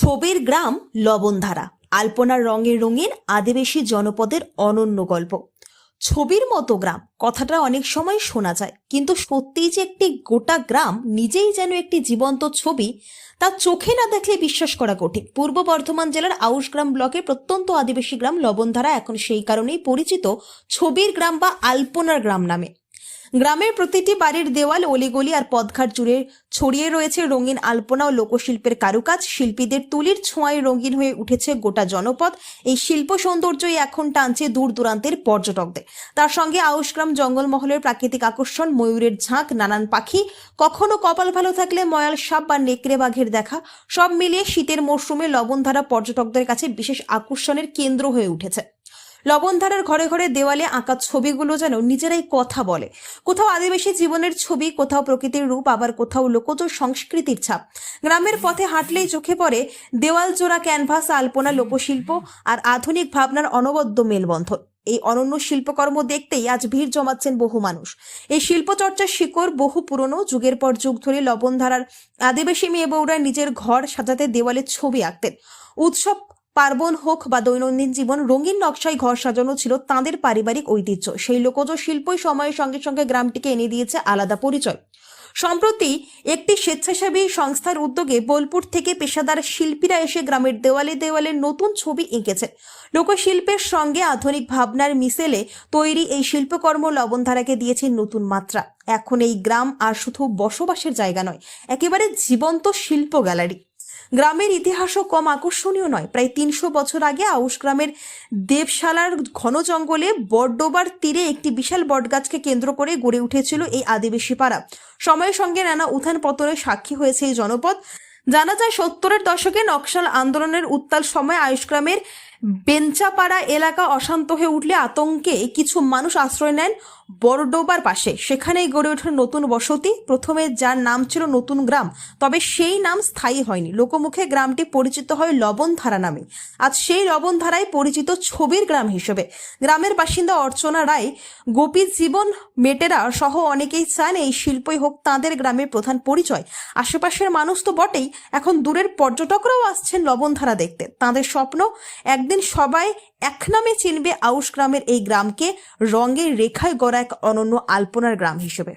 ছবির গ্রাম লবণধারা। আলপনার রঙে রঙিন আদিবাসী জনপদের অনন্য গল্প। ছবির মতো গ্রাম, কথাটা অনেক সময় শোনা যায়, কিন্তু সত্যিই যে একটি গোটা গ্রাম নিজেই যেন একটি জীবন্ত ছবি, তা চোখে না দেখলে বিশ্বাস করা কঠিন। পূর্ব বর্ধমান জেলার আউশগ্রাম ব্লকের প্রত্যন্ত আদিবাসী গ্রাম লবণধারা এখন সেই কারণেই পরিচিত ছবির গ্রাম বা আলপনার গ্রাম নামে। গ্রামের প্রতিটি বাড়ির দেওয়াল অলিগলি আর পদঘাট জুড়ে ছড়িয়ে রয়েছে রঙিন আলপনা ও লোকশিল্পের কারুকাজ। শিল্পীদের তুলির ছোঁয়ায় রঙিন হয়ে উঠেছে গোটা জনপদ। এই শিল্প সৌন্দর্যই এখন টানছে দূর দূরান্তের পর্যটকদের। তার সঙ্গে আউশগ্রাম জঙ্গলমহলের প্রাকৃতিক আকর্ষণ, ময়ূরের ঝাঁক, নানান পাখি, কখনো কপাল ভালো থাকলে ময়াল সাপ বা নেকড়ে বাঘের দেখা, সব মিলিয়ে শীতের মরশুমে লবণধারা পর্যটকদের কাছে বিশেষ আকর্ষণের কেন্দ্র হয়ে উঠেছে। লবণধারার ঘরে ঘরে দেওয়ালে আঁকা ছবিগুলো যেন নিজেরাই কথা বলে। কোথাও আদিবাসী জীবনের ছবি, কোথাও প্রকৃতির রূপ, আবার কোথাও লোকজ সংস্কৃতির ছাপ। গ্রামের পথে হাঁটলেই চোখে পড়ে দেওয়াল জোড়া ক্যানভাস, আলপনা, লোকশিল্প আর আধুনিক ভাবনার অনবদ্য মেলবন্ধন। এই অনন্য শিল্পকর্ম দেখতেই আজ ভিড় জমাচ্ছেন বহু মানুষ। এই শিল্পচর্চার শিকড় বহু পুরনো, যুগের পর যুগ ধরে লবণধারার আদিবাসী মেয়ে বউরা নিজের ঘর সাজাতে দেওয়ালে ছবি আঁকতেন। উৎসব পার্বণ হোক বা দৈনন্দিন জীবন, রঙিন নকশায় ঘর সাজানো ছিল তাঁদের পারিবারিক ঐতিহ্য। সেই লোকজ শিল্পই সময়ের সঙ্গে সঙ্গে গ্রামটিকে এনে দিয়েছে আলাদা পরিচয়। সম্প্রতি একটি স্বেচ্ছাসেবী সংস্থার উদ্যোগে বোলপুর থেকে পেশাদার শিল্পীরা এসে গ্রামের দেওয়ালে দেওয়ালে নতুন ছবি এঁকেছেন লোকশিল্পের সঙ্গে আধুনিক ভাবনার মিশেলে তৈরি এই শিল্পকর্ম লবণধারাকে দিয়েছে নতুন মাত্রা। এখন এই গ্রাম আর শুধু বসবাসের জায়গা নয়, একেবারে জীবন্ত শিল্প গ্যালারি। গ্রামের ইতিহাসও কম আকর্ষণীয় নয়। প্রায় তিনশো বছর আগে আউশ গ্রামের দেবশালার ঘন জঙ্গলে বড্ডোবার তীরে একটি বিশাল বটগাছকে কেন্দ্র করে গড়ে উঠেছিল এই আদিবাসী পাড়া। সময়ের সঙ্গে নানা উত্থান পতনের সাক্ষী হয়েছে এই জনপদ। জানা যায়, সত্তরের দশকে নকশাল আন্দোলনের উত্তাল সময় আয়ুষ গ্রামের বেঞ্চাপাড়া এলাকা অশান্ত হয়ে উঠলে আতঙ্কে কিছু মানুষ আশ্রয় নেন বড়ডোবার পাশে। সেখানেই গড়ে ওঠে নতুন বসতি। প্রথমে যার নাম ছিল নতুন গ্রাম, তবে সেই নাম স্থায়ী হয়নি। লোকমুখে গ্রামটি পরিচিত হয় লবণধারা নামে। আজ সেই লবণধারায় পরিচিত ছবির গ্রাম হিসেবে। গ্রামের বাসিন্দা অর্চনা রায়, গোপী জীবন মেটেরা সহ অনেকেই চান এই শিল্পই হোক তাঁদের গ্রামের প্রধান পরিচয়। আশেপাশের মানুষ তো বটেই, এখন দূরের পর্যটকরাও আসছেন লবণধারা দেখতে। তাঁদের স্বপ্ন একদিন সবাই এক নামে চিনবে আউশ গ্রামের এই গ্রামকে রঙের রেখায় গড়া এক অনন্য আলপনার গ্রাম হিসেবে।